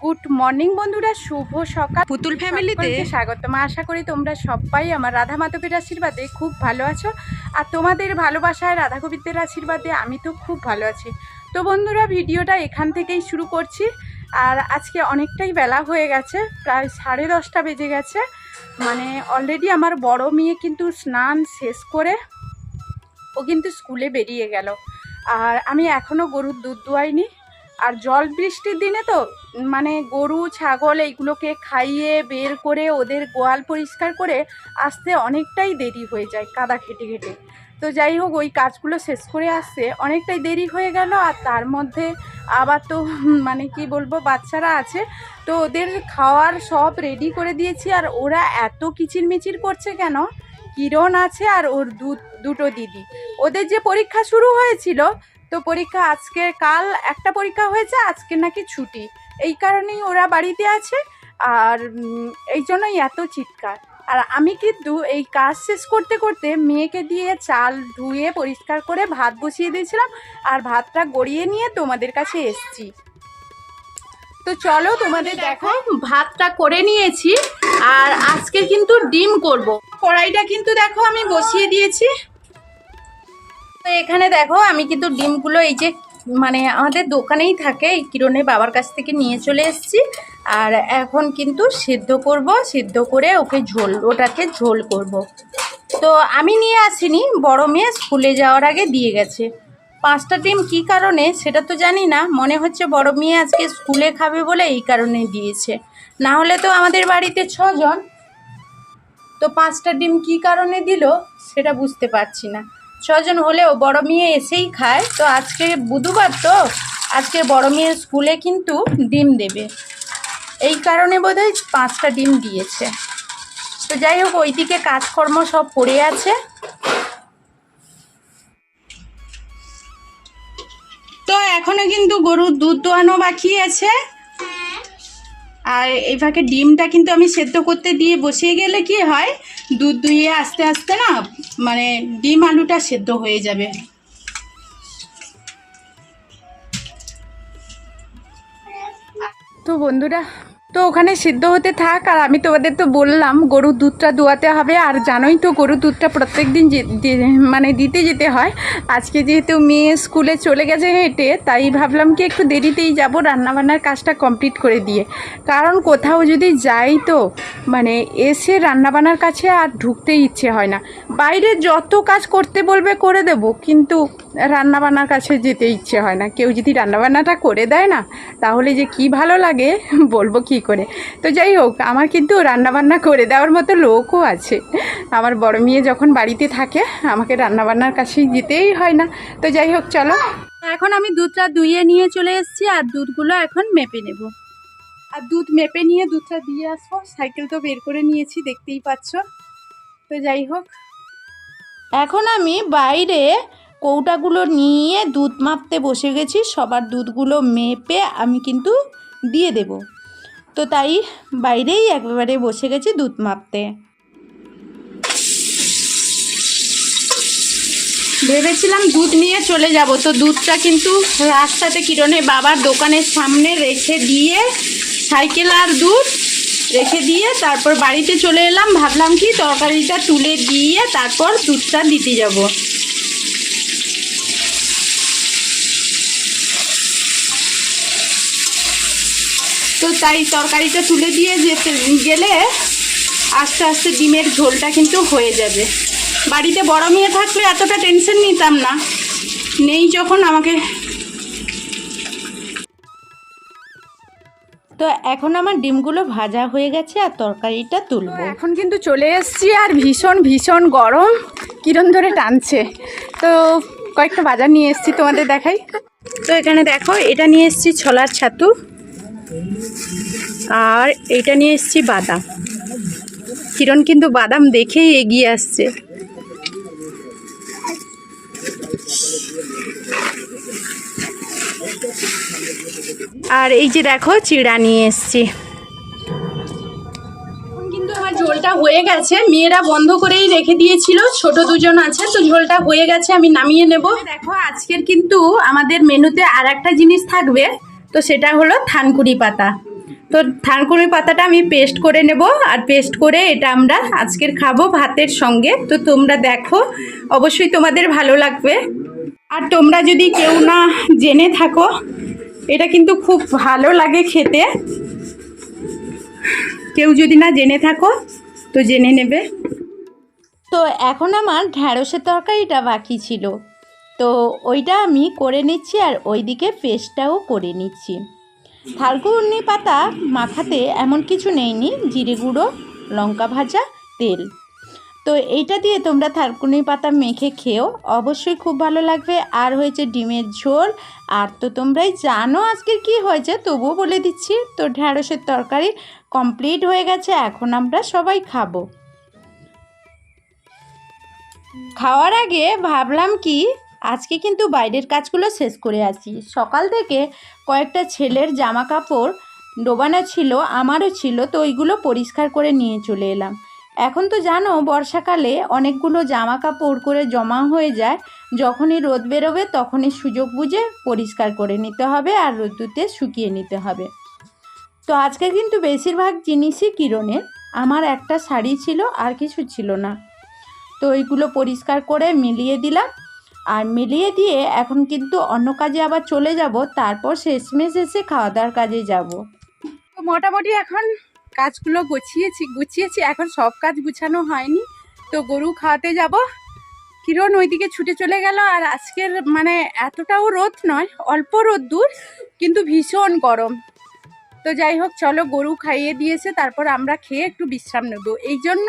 Good morning বন্ধুরা শুভ সকাল। পুতুল ফ্যামিলিতে স্বাগতম। আশা করি তোমরা সবাই আমার রাধা মাধবের আশীর্বাদে খুব ভালো আছো। আর তোমাদের ভালোবাসায় রাধা গোবিন্দের আশীর্বাদে আমি তো খুব ভালো আছি। তো বন্ধুরা ভিডিওটা এখান থেকেই শুরু করছি। আর আজকে অনেকটাই বেলা হয়ে গেছে প্রায় সাড়ে দশটা বেজে গেছে। মানে অলরেডি আমার বড় মেয়ে কিন্তু স্নান শেষ করে ও কিন্তু স্কুলে বেরিয়ে গেল। আর আমি এখনও গরুর দুধ দুয়াইনি। আর জল বৃষ্টির দিনে তো মানে গরু, ছাগল এইগুলোকে খাইয়ে বের করে ওদের গোয়াল পরিষ্কার করে আসতে অনেকটাই দেরি হয়ে যায় কাদা খেটে খেটে তো যাই হোক, ওই কাজগুলো শেষ করে আসতে অনেকটাই দেরি হয়ে গেল আর তার মধ্যে আবার তো মানে কি বলব, বাচ্চারা আছে। তো ওদের খাওয়ার সব রেডি করে দিয়েছি আর ওরা এত কিচিরমিচির করছে কেন? কিরণ আছে আর ওর দুটো দিদি। ওদের যে পরীক্ষা শুরু হয়েছিল তো পরীক্ষা আজকে কাল একটা পরীক্ষা হয়েছে আজকে নাকি ছুটি। এই কারণেই ওরা বাড়িতে আছে আর এই জন্যই এত চিৎকার। আর আমি কিন্তু এই কাজ শেষ করতে করতে মেয়েকে দিয়ে চাল ধুয়ে পরিষ্কার করে ভাত বসিয়ে দিয়েছিলাম আর ভাতটা গড়িয়ে নিয়ে তোমাদের কাছে এসছি। তো চলো তোমাদের দেখো। ভাতটা করে নিয়েছি আর আজকে কিন্তু ডিম করব। কড়াইটা কিন্তু দেখো আমি বসিয়ে দিয়েছি। তো এখানে দেখো, আমি কিন্তু ডিমগুলো এই যে মানে আমাদের দোকানেই থাকে, এই কিরণে বাবার কাছ থেকে নিয়ে চলে এসেছি। আর এখন কিন্তু সিদ্ধ করব, সিদ্ধ করে ওকে ঝোল, ওটাকে ঝোল করব। তো আমি নিয়ে আসিনি, বড় মেয়ে স্কুলে যাওয়ার আগে দিয়ে গেছে। পাঁচটা ডিম কী কারণে, সেটা তো জানি না। মনে হচ্ছে বড় মেয়ে আজকে স্কুলে খাবে বলে এই কারণে দিয়েছে। না হলে তো আমাদের বাড়িতে ছজন। তো পাঁচটা ডিম কী কারণে দিল, সেটা বুঝতে পারছি না। ছজন হলেও বড় মেয়ে এসেই খায়। তো আজকে বুধবার তো? আজকে বড় মেয়ের স্কুলে কিন্তু ডিম দেবে। এই কারণে বোধহয় পাঁচটা ডিম দিয়েছে। তো যাই হোক, ওইদিকে কাজকর্ম সব পড়ে আছে। তো এখনও কিন্তু গরুর দুধ দোয়ানো বাকি আছে। আর এই ফাঁকে ডিমটা কিন্তু আমি সেদ্ধ করতে দিয়ে বসিয়ে গেলে কি হয়? দুধ দুইয়ে আস্তে আস্তে না মানে ডিম আলুটা সেদ্ধ হয়ে যাবে। তো বন্ধুরা তো ওখানে সিদ্ধ হতে থাক, আর আমি তোমাদের তো বললাম, গরুর দুধটা দোয়াতে হবে, আর জানোই তো গরুর দুধটা প্রত্যেক দিন মানে দিতে যেতে হয়। আজকে যেহেতু মেয়ে স্কুলে চলে গেছে হেঁটে, তাই ভাবলাম কি একটু দেরিতেই যাব রান্নাবান্নার কাজটা কমপ্লিট করে দিয়ে। কারণ কোথাও যদি যাই তো মানে এসে রান্নাবান্নার কাছে আর ঢুকতেই ইচ্ছে হয় না। বাইরে যত কাজ করতে বলবে করে দেব, কিন্তু রান্নাবান্নার কাছে যেতে ইচ্ছে হয় না। কেউ যদি রান্নাবান্নাটা করে দেয় না, তাহলে যে কি ভালো লাগে বলব কি করে? তো যাই হোক, আমার কিন্তু রান্নাবান্না করে দেওয়ার মতো লোকও আছে। আমার বড় মেয়ে যখন বাড়িতে থাকে, আমাকে রান্নাবান্নার কাছেই যেতেই হয় না। তো যাই হোক, চলো। এখন আমি দুধটা দুইয়ে নিয়ে চলে এসেছি আর দুধগুলো এখন মেপে নেব। আর দুধ মেপে নিয়ে দুধটা দিয়ে আসব। সাইকেল তো বের করে নিয়েছি, দেখতেই পাচ্ছ। তো যাই হোক। এখন আমি বাইরে কৌটাগুলো নিয়ে দুধ মাপতে বসে গেছি, সবার দুধগুলো মেপে আমি কিন্তু দিয়ে দেব। তো তাই বাইরেই একবারে বসে গেছি দুধ মাপতে। ভেবেছিলাম দুধ নিয়ে চলে যাব, তো দুধটা কিন্তু রাস্তাতে কিরণে বাবার দোকানের সামনে রেখে দিয়ে সাইকেল আর দুধ রেখে দিয়ে তারপর বাড়িতে চলে এলাম, ভাবলাম কি তরকারিটা তুলে দিয়ে তারপর দুধটা দিতে যাব। তো তাই তরকারিটা তুলে দিয়ে যেতে গেলে আস্তে আস্তে ডিমের ঝোলটা কিন্তু হয়ে যাবে। বাড়িতে বড় মেয়ে থাকলে এতটা টেনশন নিতাম না। নেই যখন আমাকে। তো এখন আমার ডিমগুলো ভাজা হয়ে গেছে আর তরকারিটা তুলবো। এখন কিন্তু চলে এসেছি আর ভীষণ ভীষণ গরম। কিরণ ধরে টানছে। তো কয়েকটা বাজার নিয়ে এসেছি তোমাদের দেখাই। তো এখানে দেখো এটা নিয়ে এসেছি ছোলার ছাতু। আর এটা নিয়ে এসেছি বাদাম। কিরণ কিন্তু বাদাম দেখেই এগিয়ে আসছে। আর এই যে দেখো, চিড়া নিয়ে এসছি। কিন্তু আমার ঝোলটা হয়ে গেছে। মেয়েরা বন্ধ করেই রেখে দিয়েছিল, ছোট দুজন আছে, তো ঝোলটা হয়ে গেছে, আমি নামিয়ে নেব। দেখো, আজকের কিন্তু আমাদের মেনুতে আর একটা জিনিস থাকবে। তো সেটা হলো থানকুড়ি পাতা। তো থানকুড়ি পাতাটা আমি পেস্ট করে নেব আর পেস্ট করে এটা আমরা আজকের খাব ভাতের সঙ্গে। তো তোমরা দেখো, অবশ্যই তোমাদের ভালো লাগবে। আর তোমরা যদি কেউ না জেনে থাকো, এটা কিন্তু খুব ভালো লাগে খেতে। কেউ যদি না জেনে থাকো, তো জেনে নেবে। তো এখন আমার ঢ্যাঁড়সের তরকারিটা বাকি ছিল। তো ওইটা আমি করে নিচ্ছি আর ওইদিকে পেস্টটাও করে নিচ্ছি। থালকুনি পাতা মাখাতে এমন কিছু নেইনি, জিরে গুঁড়ো, লঙ্কা ভাজা, তেল। তো এইটা দিয়ে তোমরা থালকুনি পাতা মেখে খেও, অবশ্যই খুব ভালো লাগবে। আর হয়েছে ডিমের ঝোল, আর তো তোমরাই জানো আজকের কি হয়েছে, তবুও বলে দিচ্ছি, তো ঢ্যাঁড়সের তরকারি কমপ্লিট হয়ে গেছে, এখন আমরা সবাই খাব। খাওয়ার আগে ভাবলাম কি আজকে কিন্তু বাইরের কাজগুলো শেষ করে আসি। সকাল থেকে কয়েকটা ছেলের জামা কাপড় ডোবানো ছিল, আমারও ছিল, তো ওইগুলো পরিষ্কার করে নিয়ে চলে এলাম। এখন তো জানো, বর্ষাকালে অনেকগুলো জামা কাপড় করে জমা হয়ে যায়, যখনই রোদ বেরোবে তখনই সুযোগ বুঝে পরিষ্কার করে নিতে হবে আর রোদ্দুতে শুকিয়ে নিতে হবে। তো আজকে কিন্তু বেশিরভাগ জিনিসই কিরণের, আমার একটা শাড়ি ছিল আর কিছু ছিল না। তো ওইগুলো পরিষ্কার করে মিলিয়ে দিলাম আর মিলিয়ে দিয়ে এখন কিন্তু অন্য কাজে আবার চলে যাব, তারপর শেষমেশ এসে খাওয়া দাওয়ার কাজে যাব। তো মোটামুটি এখন কাজগুলো গুছিয়েছি গুছিয়েছি, এখন সব কাজ গুছানো হয়নি। তো গরু খাওয়াতে যাব। কিরণ ওইদিকে ছুটে চলে গেল আর আজকের মানে এতটাও রোদ নয়, অল্প রোদ দূর, কিন্তু ভীষণ গরম। তো যাই হোক, চলো গরু খাইয়ে দিয়েছে, তারপর আমরা খেয়ে একটু বিশ্রাম নেব। এই জন্য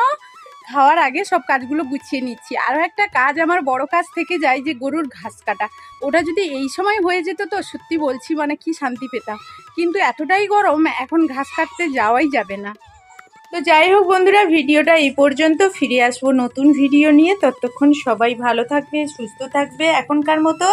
খাওয়ার আগে সব কাজগুলো গুছিয়ে নিচ্ছি। আরও একটা কাজ আমার বড় কাজ থেকে যায় যে গরুর ঘাস কাটা। ওটা যদি এই সময় হয়ে যেত তো সত্যি বলছি মানে কি শান্তি পেতাম। কিন্তু এতটাই গরম, এখন ঘাস কাটতে যাওয়াই যাবে না। তো যাই হোক বন্ধুরা, ভিডিওটা এই পর্যন্ত। ফিরে আসব নতুন ভিডিও নিয়ে। ততক্ষণ সবাই ভালো থাকবে, সুস্থ থাকবে। এখনকার মতো